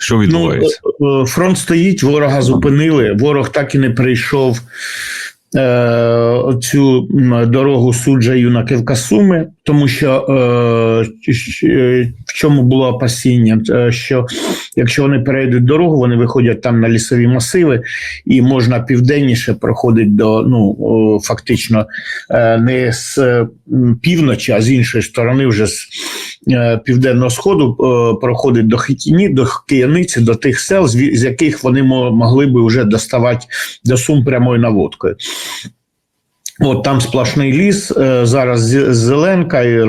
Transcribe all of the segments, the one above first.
Що відбувається? Ну, фронт стоїть, ворога зупинили. Ворог так і не прийшов е, цю дорогу суджа юнаківка Суми, тому що е, е, в чому було опасіння, що якщо вони перейдуть дорогу, вони виходять там на лісові масиви, і можна південніше проходить до ну фактично не з півночі, а з іншої сторони, вже з південного сходу е, проходить до Хитіні, до Кияниці, до тих сел, з яких вони могли би вже доставати до Сум прямою наводкою. От там сплошний ліс, е, зараз зеленка, і е,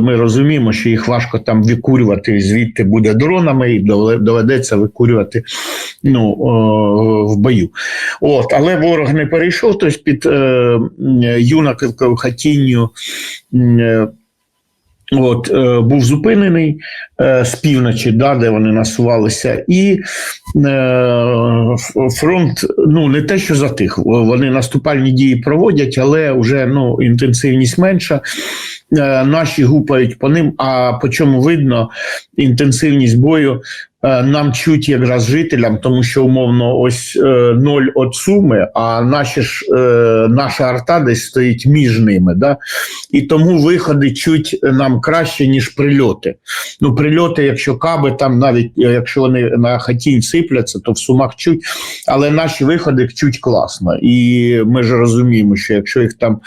ми розуміємо, що їх важко там викурювати, звідти буде дронами, і доведеться викурювати ну, в бою. От, але ворог не перейшов, тобто під е, м, юнаківкою хатінню. От, е, був зупинений е, з півночі, да, де вони насувалися, і е, фронт ну не те, що затих. Вони наступальні дії проводять, але вже ну, інтенсивність менша. Е, наші гупають по ним. А по чому видно інтенсивність бою нам чуть якраз жителям, тому що умовно ось е, ноль от суми, а наші ж е, наша арта десь стоїть між ними. Да? І тому виходи чуть нам краще, ніж прильоти. Ну, прильоти, якщо каби там, навіть е, якщо вони на хатінь сипляться, то в сумах чуть, але наші виходи чуть класно. І ми ж розуміємо, що якщо їх там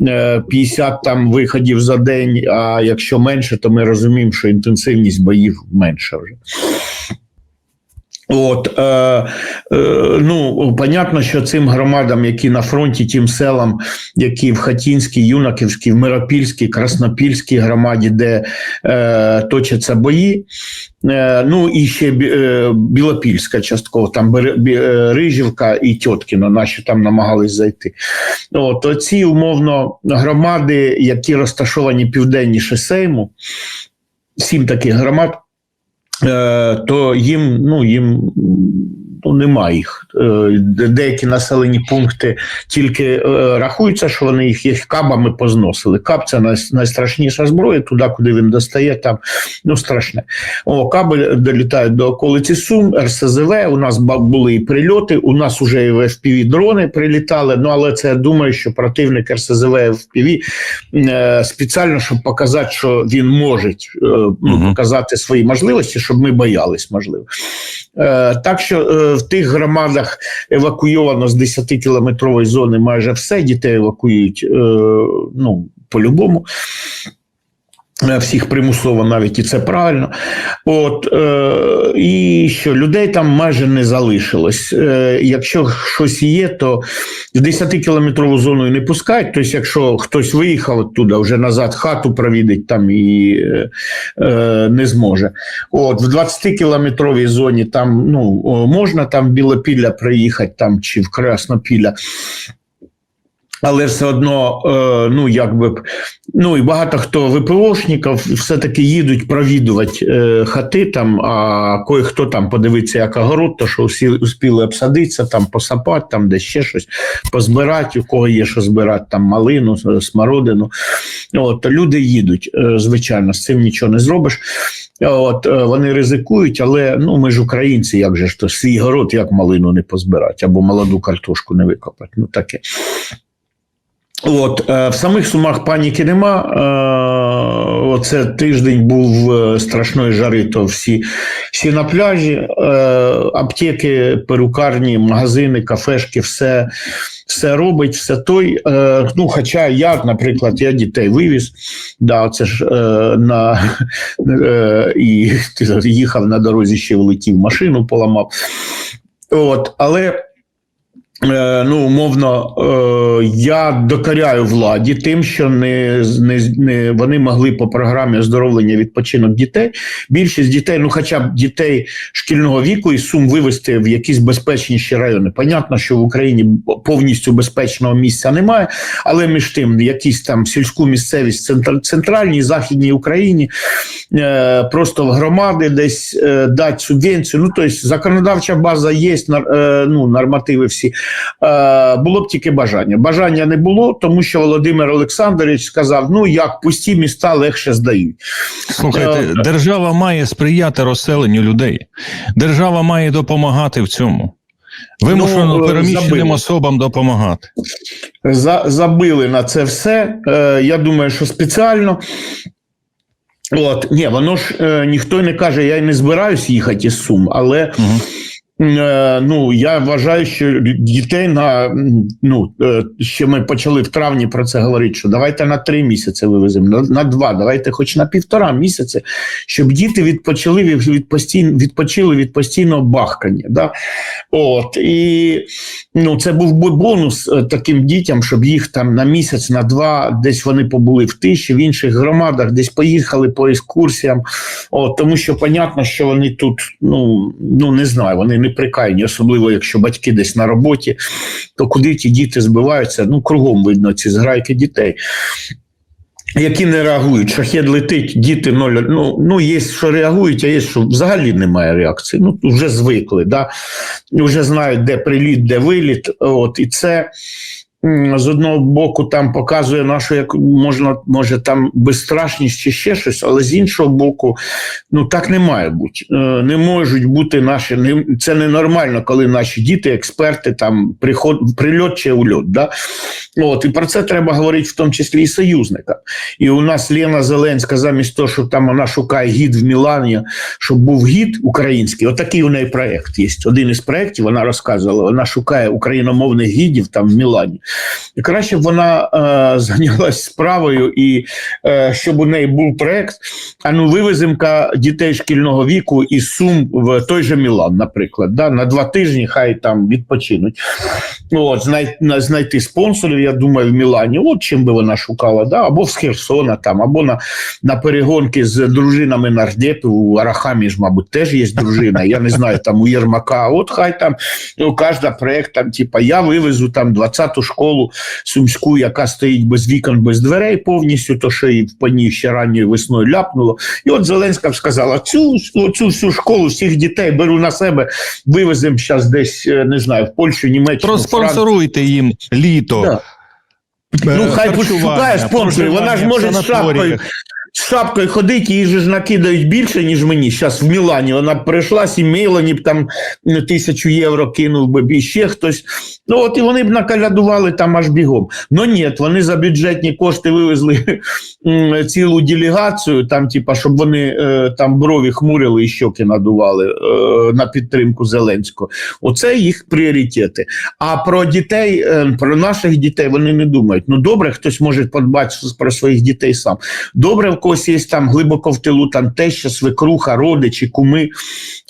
е, 50 там виходів за день, а якщо менше, то ми розуміємо, що інтенсивність боїв менша вже. От, е, е, ну, понятно, що цим громадам, які на фронті, тим селам, які в Хатінській, Юнаківській, Миропільській, Краснопільській громаді, де е, точаться бої, е, ну і ще е, Білопільська частково, там е, Рижівка і Тьоткіно, наші там намагались зайти. От, оці умовно громади, які розташовані південніше Сейму, сім таких громад, то їм, ну, їм ну, нема їх. Е, Деякі населені пункти тільки е, рахуються, що вони їх, їх кабами позносили. Каб це найстрашніша зброя, туди, куди він достає, там ну страшне. О, каби долітають до околиці Сум, РСЗВ. У нас були і прильоти. У нас вже і в FPV дрони прилітали. Ну але це я думаю, що противник РСЗВ FPV е, спеціально, щоб показати, що він може е, ну, показати свої можливості, щоб ми боялись, можливо. Е, так що е, в тих громадах евакуйовано з 10-кілометрової зони майже все. Дітей евакуюють е, ну, по-любому. Е, Всіх примусово навіть і це правильно. От е, і що людей там майже не залишилось. Е, якщо щось є, то в 10-кілометрову зону не пускають. Тобто, якщо хтось виїхав оттуда, вже назад хату провідить там і е, е, не зможе. От в 20-кілометровій зоні там ну можна там Білопілля приїхати там чи в Краснопілля. Але все одно, е, ну якби ну і багато хто ВПОшників все-таки їдуть провідувати е, хати там, а кое-хто там подивиться, як огород, то що всі успіли обсадитися, там посапати, там де ще щось позбирати, у кого є що збирати, там малину, с- смородину. От, люди їдуть, е, звичайно, з цим нічого не зробиш. От е, вони ризикують, але ну ми ж українці, як же ж то свій город, як малину не позбирати, або молоду картошку не викопати. Ну таке. От е, в самих сумах паніки нема. Е, оце тиждень був е, страшної жари, то всі, всі на пляжі, аптеки, перукарні, магазини, кафешки, все, все робить, все той. Ну, хоча я, наприклад, я дітей вивіз, да, це ж на і їхав на дорозі, ще влетів, машину поламав. От, але ну, умовно, е, я докоряю владі тим, що не, не, не вони могли по програмі оздоровлення відпочинок дітей. Більшість дітей, ну хоча б дітей шкільного віку і сум вивезти в якісь безпечніші райони. Понятно, що в Україні повністю безпечного місця немає, але між тим, якісь там сільську місцевість центр, центральній західній Україні, е, просто в громади десь е, дати субвенцію. Ну тобто законодавча база є, е, ну нормативи всі. Е, було б тільки бажання. Бажання не було, тому що Володимир Олександрович сказав: ну як пусті міста легше здають. Слухайте, Е, держава має сприяти розселенню людей. Держава має допомагати в цьому. Вимушено Ну, е, переміщеним забили. особам допомагати. За, забили на це все. Е, я думаю, що спеціально. От, ні, воно ж е, ніхто не каже, я й не збираюсь їхати із Сум, але Угу. Е, Ну, я вважаю, що дітей на ну е, ще ми почали в травні про це говорити. Що давайте на три місяці вивеземо, на, на два, давайте хоч на півтора місяці, щоб діти відпочили від, постійно відпочили від постійного бахкання. Да? От і ну, це був би бонус е, таким дітям, щоб їх там на місяць, на два, десь вони побули в тиші, в інших громадах, десь поїхали по екскурсіям. От, тому що понятно, що вони тут, ну, ну не знаю, вони не прикайні, особливо якщо батьки десь на роботі, то куди ті діти збиваються, ну кругом видно ці зграйки дітей. Які не реагують, шахет летить, діти ноль. Ну, ну є, що реагують, а є, що взагалі немає реакції. Ну, вже звикли, да? вже знають, де приліт, де виліт. От, і це з одного боку там показує нашу, як можна, може, там безстрашність чи ще щось, але з іншого боку, ну так не має бути. Е, Не можуть бути наші. не- Це ненормально, коли наші діти, експерти, там приход, прильот чи ульот. Да? От, і про це треба говорити в тому числі і союзникам. І у нас Лена Зеленська, замість того, що там вона шукає гід в Мілані, щоб був гід український. Отакий у неї проєкт є. Один із проєктів вона розказувала. Вона шукає україномовних гідів там в Мілані. І краще б вона е, зайнялась справою, і е, щоб у неї був проєкт. А ну вивеземка дітей шкільного віку із Сум в той же Мілан, наприклад, да? на два тижні хай там відпочинуть. Ну, От, знай, знайти спонсорів, я думаю, в Мілані. От чим би вона шукала, да? або з Херсона, там, або на, на перегонки з дружинами нардепів. У Арахамі ж, мабуть, теж є дружина. Я не знаю, там у Єрмака. От хай там ну, кожен проєкт, там, типа, я вивезу там 20-ту школу сумську, яка стоїть без вікон, без дверей повністю, то ще й в пані ще ранньою весною ляпнуло. І от Зеленська сказала: цю, цю всю школу, всіх дітей беру на себе, вивеземо зараз десь, е, не знаю, в Польщу, Німеччину. Францію. Проспонсоруйте їм літо. Да. е, Ну, хай пошукає шукає спонсорів, вона ж може з шапкою. З шапкою ходити, їй же ж накидають більше, ніж мені. Зараз в Мілані вона б прийшла, Мілані б там ну, тисячу євро кинув би і ще хтось. Ну от і вони б накалядували там аж бігом. Ну ні, вони за бюджетні кошти вивезли цілу делегацію, там, типа, щоб вони е, там брові хмурили і щоки надували е, на підтримку Зеленського. Оце їх пріоритети. А про дітей, е, про наших дітей вони не думають. Ну добре, хтось може подбати про своїх дітей сам. Добре, в когось є там глибоко в тилу там теща, свекруха, родичі, куми,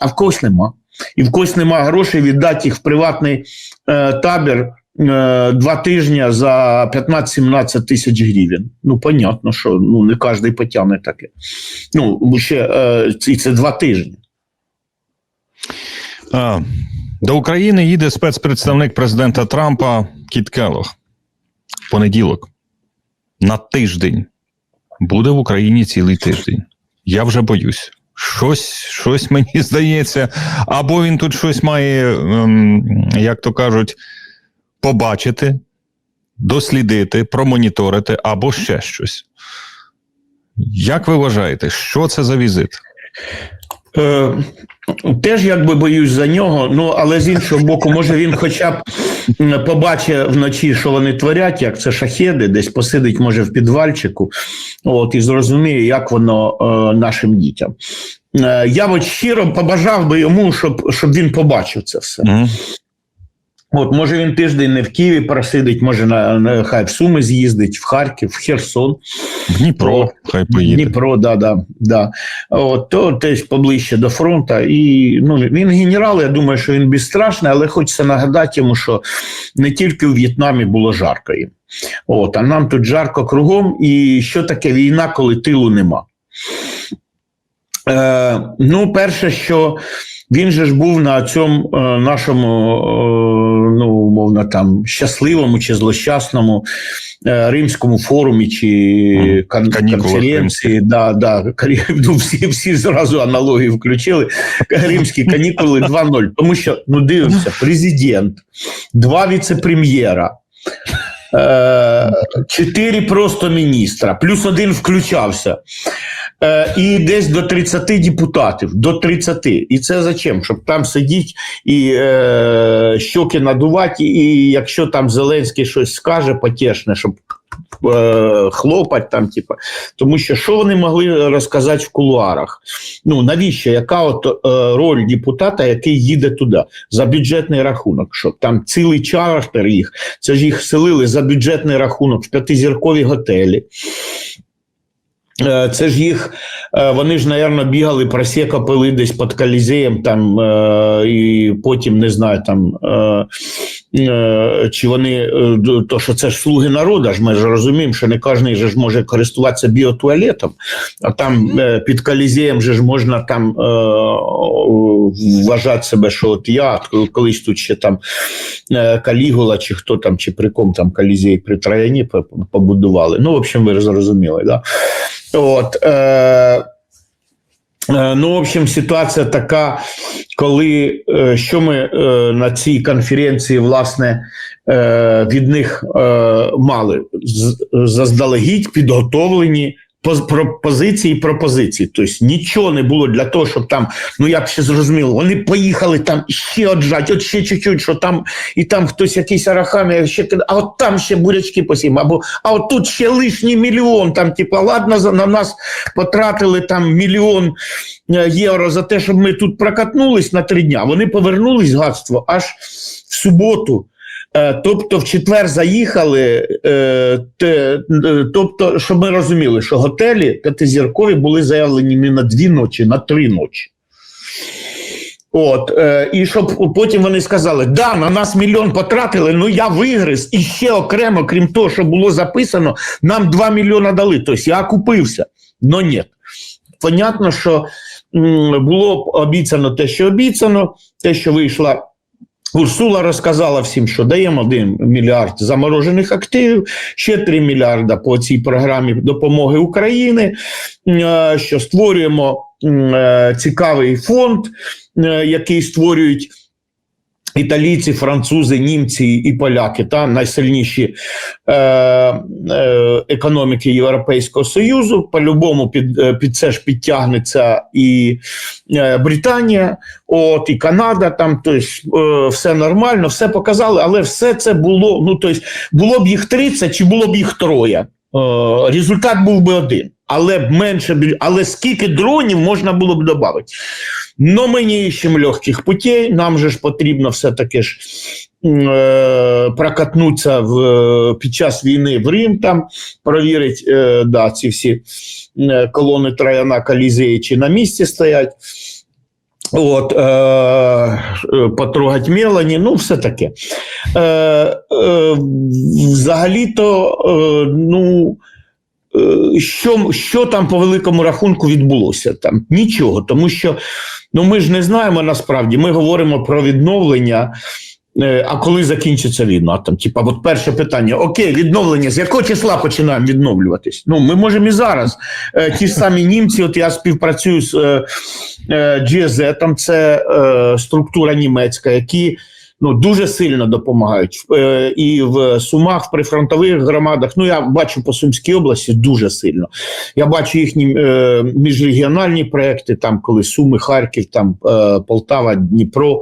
а в когось нема. І в когось нема грошей віддати їх в приватний е, табір е, два тижні за 15-17 тисяч гривень. Ну, понятно, що ну, не кожен потягне таке. Ну, ще е, і це два тижні. А, до України їде спецпредставник президента Трампа Кіт Келлог. Понеділок. На тиждень. Буде в Україні цілий тиждень. Я вже боюсь. Щось, щось мені здається, або він тут щось має, ем, як то кажуть, побачити, дослідити, промоніторити, або ще щось. Як ви вважаєте, що це за візит? Е, теж якби боюсь за нього, ну але з іншого боку, може він хоча б побачить вночі, що вони творять, як це шахеди, десь посидить, може, в підвальчику, от, і зрозуміє, як воно е, нашим дітям. Е, я от щиро побажав би йому, щоб, щоб він побачив це все. Угу. От, може він тиждень не в Києві просидить, може на, на хай в Суми з'їздить, в Харків, в Херсон. В Дніпро, хай поїде. Дніпро, да, да, да. От, то десь поближче до фронту. І ну, він генерал, я думаю, що він безстрашний, але хочеться нагадати йому, що не тільки у В'єтнамі було жарко їм. От, а нам тут жарко кругом. І що таке війна, коли тилу нема? Е, ну, перше, що він же ж був на цьому е, нашому, е, ну, умовно, там, щасливому чи злощасному е, римському форумі чи Канікулах конференції. Да, да, ну, всі, всі зразу аналогії включили. Римські канікули 2.0. Тому що, ну, дивимося, президент, два віце-прем'єра. Е, Чотири просто міністра, плюс один включався. Е, і десь до 30 депутатів, до 30. І це зачем? Щоб там сидіть і е, щоки надувати, і якщо там Зеленський щось скаже потішне, щоб е, хлопать там, типу. Тому що що вони могли розказати в кулуарах? Ну навіщо? Яка от е, роль депутата, який їде туди за бюджетний рахунок? Що там цілий чартер їх, це ж їх селили за бюджетний рахунок в п'ятизіркові готелі. Е, Це ж їх, е, вони ж, напевно, бігали, просека пили десь під колізеєм, там, е, і потім не знаю, там, чи вони, то що це ж слуги народу, ж ми ж розуміємо, що не кожен же ж може користуватися біотуалетом, а там під колізеєм же ж можна там вважати себе, що от я колись тут ще там Калігула, чи хто там, чи при ком там колізей при Трояні побудували. Ну, в общем, ви зрозуміли, да? От, е, е, ну, в общем, ситуація така, коли е, що ми е, на цій конференції, власне, від них мали. Заздалегідь підготовлені поз- пропозиції. Тобто нічого не було для того, щоб там, ну як ще зрозуміло, вони поїхали там ще отжать, от ще чуть-чуть, що там і там хтось якийсь арахами, ще а от там ще бурячки посім, або а от тут ще лишній мільйон. Там, типа, ладно, на нас потратили там мільйон е, євро за те, щоб ми тут прокатнулись на три дня. Вони повернулись гадство аж в суботу. Е, Тобто в четвер заїхали, е, е, тобто, щоб ми розуміли, що готелі п'ятизіркові були заявлені не на дві ночі, на три ночі. От, і щоб потім вони сказали, да, на нас мільйон потратили, ну я вигриз, і ще окремо, крім того, що було записано, нам 2 мільйона дали. Тобто я купився. Но ні. Понятно, що було обіцяно те, що обіцяно, те, що вийшла. Урсула розказала всім, що даємо 1 мільярд заморожених активів, ще 3 мільярда по цій програмі допомоги України, е, що створюємо е, цікавий фонд, е, який створюють італійці, французи, німці і поляки, та найсильніші е, е, економіки Європейського Союзу. По-любому під, е, під це ж підтягнеться і е, Британія, от і Канада. Там тобто, е, все нормально, все показали, але все це було. Ну тобто, було б їх 30 чи було б їх троє. Е, результат був би один. Але б менше б- але скільки дронів можна було б додати? Но ми не ищемо легких путей, нам же ж потрібно все-таки ж е, прокатнутися в, е, під час війни в Рим, там провірити е, да, ці всі е, колони Трояна Колізеї, чи на місці стоять. От, е, е, потрогать Мелані, ну, все таке. Е, е, взагалі-то, е, ну, що, що там по великому рахунку відбулося? Там нічого, тому що ну, ми ж не знаємо насправді. Ми говоримо про відновлення. е, А коли закінчиться війна? Там, типа, от перше питання: Окей, відновлення, з якого числа починаємо відновлюватись? Ну, ми можемо і зараз. Е, Ті самі німці, от я співпрацюю з е, е, GZ, там це е, структура німецька, які ну, дуже сильно допомагають. Е, і в Сумах, в прифронтових громадах, ну я бачу по Сумській області дуже сильно. Я бачу їхні е, міжрегіональні проекти, там коли Суми, Харків, там е, Полтава, Дніпро.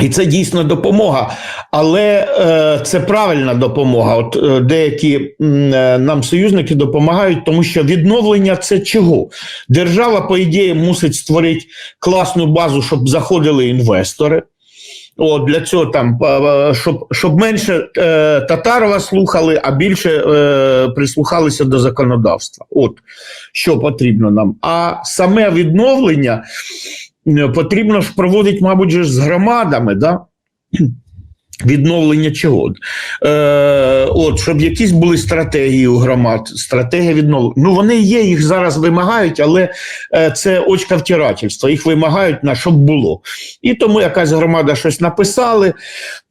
І це дійсно допомога, але е, це правильна допомога. От е, деякі е, нам союзники допомагають, тому що відновлення це чого? Держава, по ідеї, мусить створити класну базу, щоб заходили інвестори. От, для цього там, е, е, щоб, щоб менше е, Татарова слухали, а більше е, прислухалися до законодавства. От що потрібно нам. А саме відновлення потрібно ж проводити, мабуть, ж з громадами. Да? Відновлення чого? Е, от, щоб якісь були стратегії у громад, стратегія відновлення. Ну, вони є, їх зараз вимагають, але е, це очка втирательства. Їх вимагають на щоб було. І тому якась громада щось написали.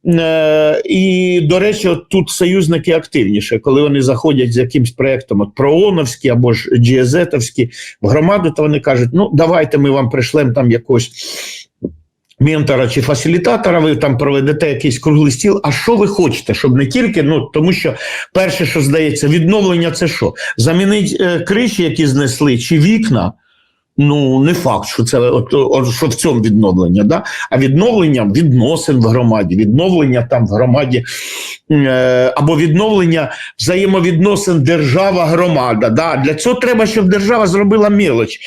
Е, і, до речі, от тут союзники активніше, коли вони заходять з якимсь проєктом, от прооновські або ж GZ-овські в громаду, то вони кажуть: ну, давайте ми вам пришлемо там якось ментора чи фасилітатора, ви там проведете якийсь круглий стіл. А що ви хочете? Щоб не тільки, ну тому що перше, що здається, відновлення це що? Замінить е, криші, які знесли, чи вікна. Ну, не факт, що це от, от, що в цьому відновлення, да? а відновлення відносин в громаді, відновлення там в громаді е, або відновлення взаємовідносин держава-громада. Да? Для цього треба, щоб держава зробила мілоч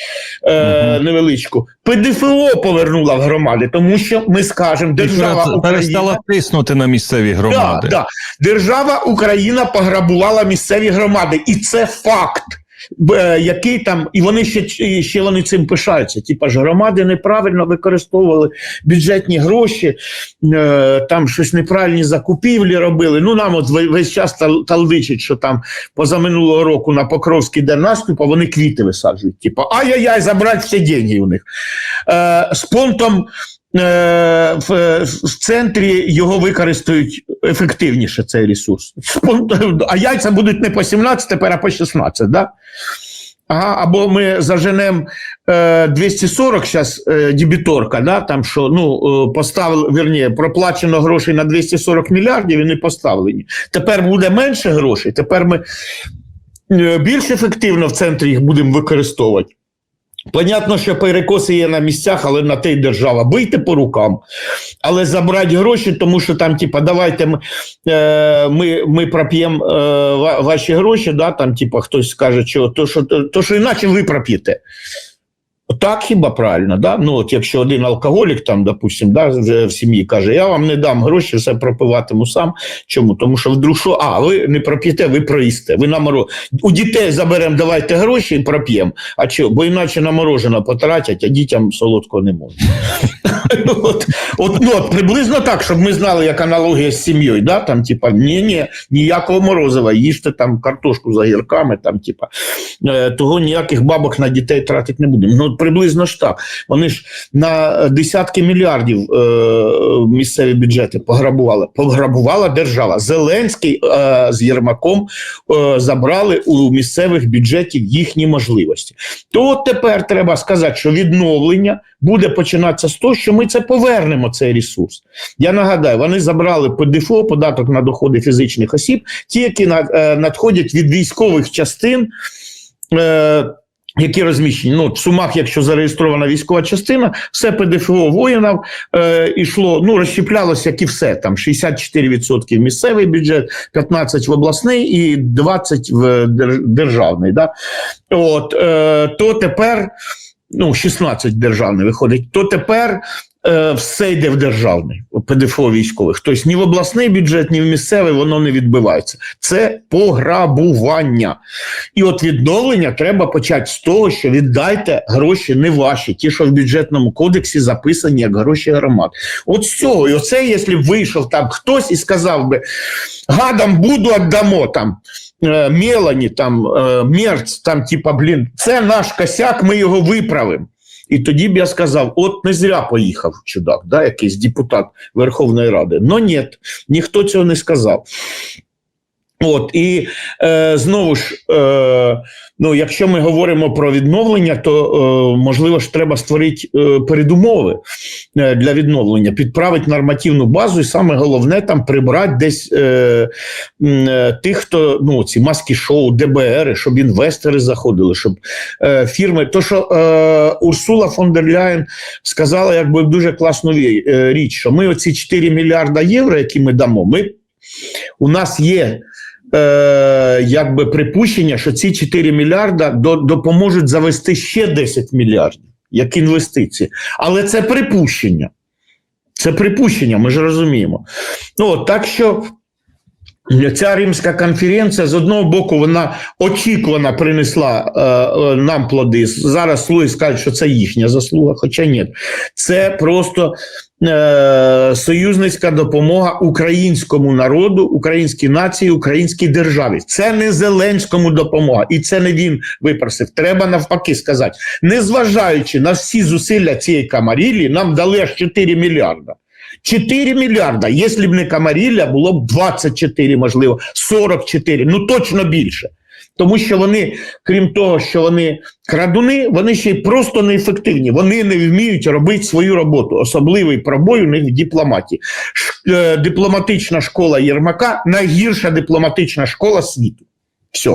е, невеличку. ПДФО повернула в громади, тому що ми скажемо, держава Україна, перестала тиснути на місцеві да, громади. да. держава Україна пограбувала місцеві громади, і це факт. Е, Який там, і вони ще, ще вони цим пишаються. Типа ж громади неправильно використовували бюджетні гроші, е, там щось неправильні закупівлі робили. Ну нам от весь час тал- талдичить, що там позаминулого року на Покровський день наступу вони квіти висаджують. Типа, ай-яй-яй, забрати всі деньги у них. Е, з понтом е, в, в центрі його використають ефективніше цей ресурс. А яйця будуть не по 17, тепер а по 16, да? Ага, або ми заженемо е, 240 зараз е, дебіторка, да, там що ну, е, поставили, вірні, проплачено грошей на 240 мільярдів і не поставлені. Тепер буде менше грошей, тепер ми е, більш ефективно в центрі їх будемо використовувати. Понятно, що перекоси є на місцях, але на те й держава. Бийте по рукам. Але забрати гроші, тому що там, типа, давайте ми, е, ми, ми проп'ємо е, ваші гроші, да, там, типа, хтось скаже, що то, що, то, що іначе ви проп'єте. Так хіба правильно, да? Ну, от якщо один алкоголік, там, допустим, да, в сім'ї каже, я вам не дам гроші, все пропиватиму сам. Чому? Тому що вдруг що, а, ви не проп'єте, ви проїсте. Ви на моро... У дітей заберемо, давайте гроші і проп'ємо. А чого? Бо іначе на морожене потратять, а дітям солодкого не можна. от, от, ну, приблизно так, щоб ми знали, як аналогія з сім'єю. Да? Там, типа, ні, ні, ніякого морозива, їжте там картошку з огірками, там, типа, е, того ніяких бабок на дітей тратити не будемо. Ну, приблизно ж так. Вони ж на десятки мільярдів е, місцеві бюджети пограбували. Пограбувала держава. Зеленський е, з Єрмаком е, забрали у місцевих бюджетів їхні можливості. То от тепер треба сказати, що відновлення буде починатися з того, що ми це повернемо, цей ресурс. Я нагадаю, вони забрали ПДФО, податок на доходи фізичних осіб, ті, які е, надходять від військових частин. Е, які розміщені ну, в сумах, якщо зареєстрована військова частина, все ПДФО воїнів е, ішло, ну розщеплялося, як і все. Там 64% в місцевий бюджет, 15% в обласний і 20% в дер- державний. Да? От, е, то тепер, ну, 16 державний виходить, то тепер е, все йде в державний ПДФО військових. Тобто ні в обласний бюджет, ні в місцевий воно не відбивається. Це пограбування. І от відновлення треба почати з того, що віддайте гроші не ваші, ті, що в бюджетному кодексі записані як гроші громад. От з цього, і оце, якщо б вийшов там хтось і сказав би, гадам буду, віддамо там. Е, Мелані, там, е, Мерц, там, типа, блін, це наш косяк, ми його виправимо. І тоді б я сказав: от не зря поїхав чудак, да, якийсь депутат Верховної Ради. Но ні, ніхто цього не сказав. От і е, знову ж, е, ну, якщо ми говоримо про відновлення, то е, можливо ж треба створити е, передумови е, для відновлення, підправити нормативну базу, і саме головне там прибрати десь е, е, тих, хто ну ці маски шоу, ДБР, щоб інвестори заходили, щоб е, фірми. То що е, Урсула фон дер Ляєн сказала, якби дуже класну е, річ, що ми оці 4 мільярда євро, які ми дамо, ми у нас є е, якби припущення, що ці 4 мільярда до, допоможуть завести ще 10 мільярдів як інвестиції. Але це припущення. Це припущення, ми ж розуміємо. Ну, так що Ця римська конференція з одного боку вона очікувано принесла е, е, нам плоди. Зараз слуги скажуть, що це їхня заслуга, хоча ні. Це просто е, союзницька допомога українському народу, українській нації, українській державі. Це не Зеленському допомога, і це не він випросив. Треба навпаки сказати, незважаючи на всі зусилля цієї камарілі, нам дали аж 4 мільярда. 4 мільярда. Якщо б не Камарілля, було б 24, можливо, 44, ну точно більше. Тому що вони, крім того, що вони крадуни, вони ще й просто неефективні. Вони не вміють робити свою роботу. Особливий пробой у них в дипломатії. Ш- е, дипломатична школа Єрмака найгірша дипломатична школа світу. Все.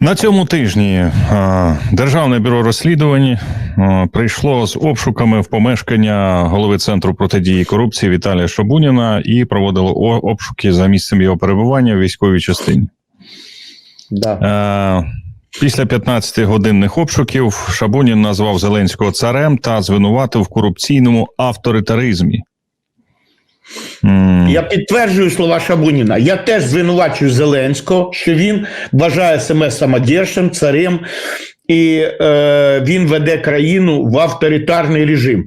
На цьому тижні е, Державне бюро розслідувань прийшло з обшуками в помешкання голови центру протидії корупції Віталія Шабуніна і проводило обшуки за місцем його перебування в військовій частині. Да. Е, Після 15-годинних обшуків Шабунін назвав Зеленського царем та звинуватив в корупційному авторитаризмі. Я підтверджую слова Шабуніна. Я теж звинувачую Зеленського, що він вважає себе самодержцем, царем, і е, він веде країну в авторитарний режим.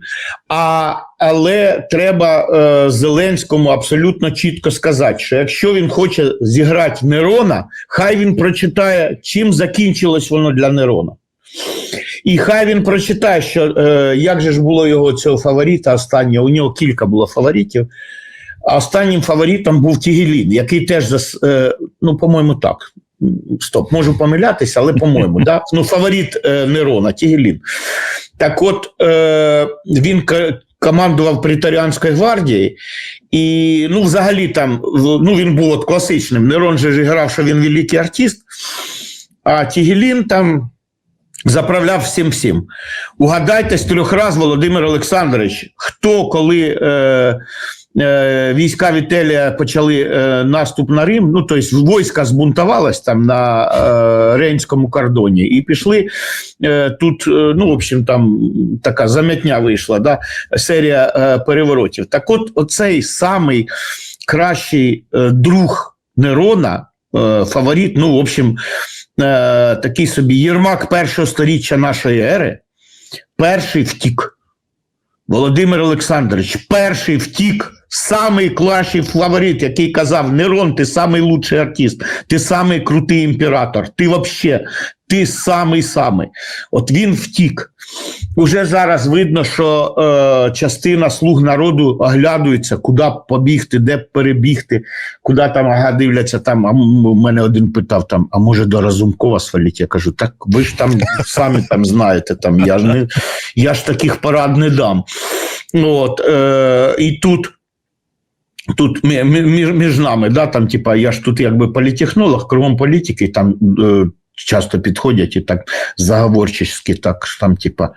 А, але треба е, Зеленському абсолютно чітко сказати, що якщо він хоче зіграти Нерона, хай він прочитає, чим закінчилось воно для Нерона. І хай він прочитає, що е, як же ж було його цього фаворита останнього, у нього кілька було фаворитів. Останнім фаворитом був Тігелін, який теж е, ну, по-моєму, так. Стоп, можу помилятися, але по-моєму, да? ну, фаворит е, Нерона, Тігелін. Так от е, він командував Притаріанською гвардією, і ну, взагалі там ну, він був от класичним. Нерон же грав, що він великий артист, а Тігелін там заправляв всім всім. Угадайте з трьох раз, Володимир Олександрович, хто коли е, війська Вітелія почали е, наступ на Рим, ну тобто війська збунтувалось там на е, Рейнському кордоні, і пішли е, тут, е, ну, в общем, там така зам'ятня вийшла, да, серія е, переворотів. Так от, оцей самий кращий е, друг Нерона, е, фаворит, ну, в общем, е, такий собі Єрмак першого сторіччя нашої ери, перший втік. Володимир Олександрович, перший втік, самий клащий фаворит, який казав: Нерон, ти самий лучший артист, ти самий крутий імператор, ти вообще, ти самий самий. От він втік. Уже зараз видно, що е, частина слуг народу оглядується, куди побігти, де перебігти, куди там ага, дивляться. Там, а мене один питав, там, а може до Разумкова сваліть? Я кажу, так ви ж там самі там знаєте, там, я, ж не, я ж таких порад не дам. От, е, і тут. Тут мі- мі- між, між нами, да, там, типа, я ж тут якби політехнолог, кругом політики, там е, часто підходять і так заговорчески, так там, типа,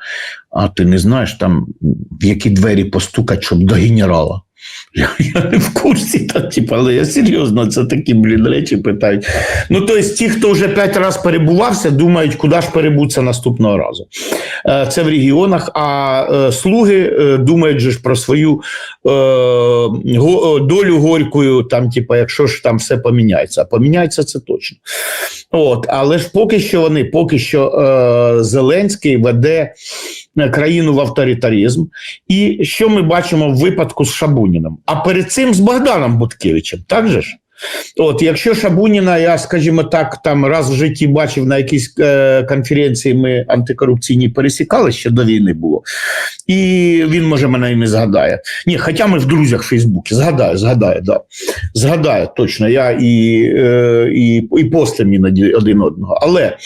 а ти не знаєш, там в які двері постукать, щоб до генерала. Я, я не в курсі, та, типа, але я серйозно це такі блін, речі питають. Ну, тобто, ті, хто вже п'ять разів перебувався, думають, куди ж перебуться наступного разу. Е, Це в регіонах, а е, слуги е, думають же ж про свою долю горькою, там, типа, якщо ж там все поміняється. А поміняється це точно. От, але ж поки що вони, поки що Зеленський веде країну в авторитаризм. І що ми бачимо в випадку з Шабуніним? А перед цим з Богданом Буткевичем, так же ж? От, якщо Шабуніна, я, скажімо так, там раз в житті бачив на якійсь е, конференції, ми антикорупційні пересікали, ще до війни було. І він, може, мене і не згадає. Ні, хоча ми в друзях в Фейсбуці. Згадаю, згадаю, да. Згадаю, точно. Я і, е, і, і постим іноді один одного. Але е,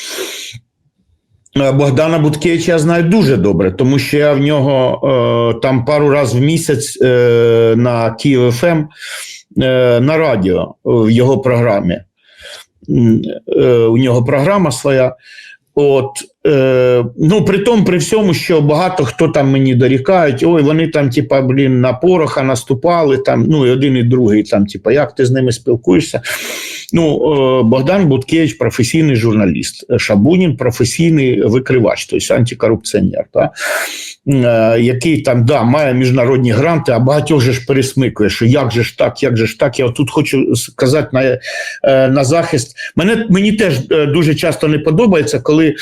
Богдана Буткевича я знаю дуже добре, тому що я в нього е, там пару разів в місяць е, на Київ ФМ е, на радіо е, в його програмі. Е, у нього програма своя. От Е, ну, при тому, при всьому, що багато хто там мені дорікають, ой, вони там, типа, блін, на пороха наступали, там, ну, і один, і другий, там, типа, як ти з ними спілкуєшся? Ну, е, Богдан Буткевич професійний журналіст, Шабунін професійний викривач, тобто антикорупціонер, та? Е, який там да, має міжнародні гранти, а багатьох же ж пересмикує, що як же ж так, як же ж так. Я тут хочу сказати на, е, на захист. Мене, мені теж е, дуже часто не подобається, коли е,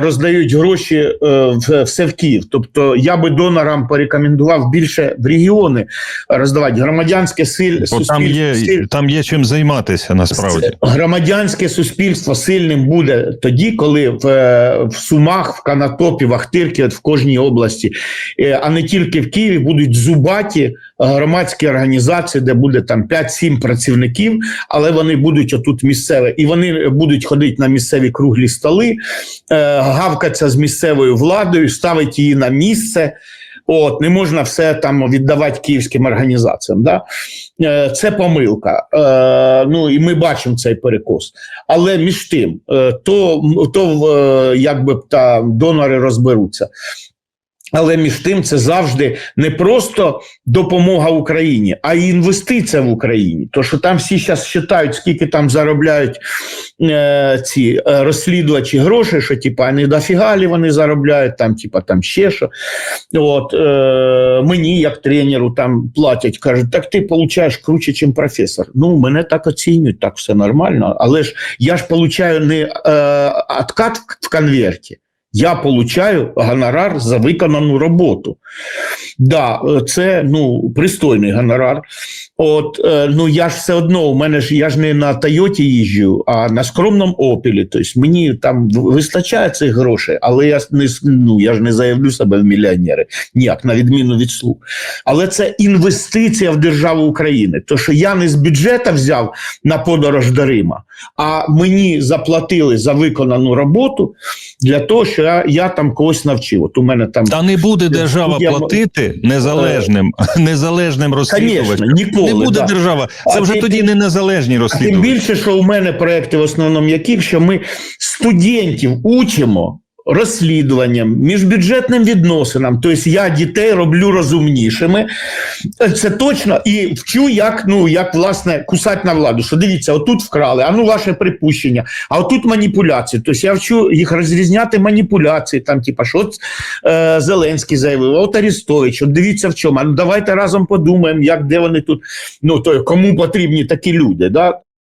роздають гроші е, в, все в Київ. Тобто я би донорам порекомендував більше в регіони роздавати громадянське силь, Бо там є, силь- там є чим займатися насправді. Громадянське суспільство сильним буде тоді, коли в, е, в Сумах, в Канатопі, в Ахтирці, в кожній області, е, а не тільки в Києві, будуть зубаті громадські організації, де буде там 5-7 працівників, але вони будуть отут місцеві, і вони будуть ходити на місцеві круглі столи, е, гавкатися з місцевою владою, ставити її на місце. От, не можна все там віддавати київським організаціям. Да? Е, Це помилка. Е, ну і ми бачимо цей перекос. Але між тим, е, то, то якби б та донори розберуться. Але між тим це завжди не просто допомога Україні, а й інвестиція в Україні. То що там всі зараз вважають, скільки там заробляють е, ці е, розслідувачі грошей, що типа не дофігалі вони заробляють, там, типа там ще що. От е, мені, як тренеру, там платять, кажуть, так ти получаєш круче, ніж професор. Ну, мене так оцінюють, так все нормально. Але ж я ж получаю не е, откат в конверті. Я получаю гонорар за виконану роботу. Да, е, це ну пристойний гонорар. От е, ну я ж все одно, у мене ж я ж не на Тойоті їжджу, а на скромному опілі. Тобто мені там вистачає цих грошей, але я не ну я ж не заявлю себе в мільйонери. Ніяк, на відміну від слуг. Але це інвестиція в державу України. То що я не з бюджету взяв на подорож до Рима, а мені заплатили за виконану роботу для того, що я, я там когось навчив. От у мене там Та не буде держава Я- платити незалежним, незалежним розслідувачам. Ніколи. Не буде да. держава. Це А вже ти- тоді не незалежні розслідувачі. тим більше, що у мене проекти в основному які, що ми студентів учимо розслідуванням, міжбюджетним відносинам. Тобто я дітей роблю розумнішими. Це точно і вчу, як ну як власне кусати на владу. Що дивіться, отут вкрали, а ну ваше припущення, а отут маніпуляції. Тобто я вчу їх розрізняти маніпуляції. Там, типа, що е, Зеленський заявив, от Арістович, от дивіться в чому. А ну давайте разом подумаємо, як де вони тут. Ну то кому потрібні такі люди. Да?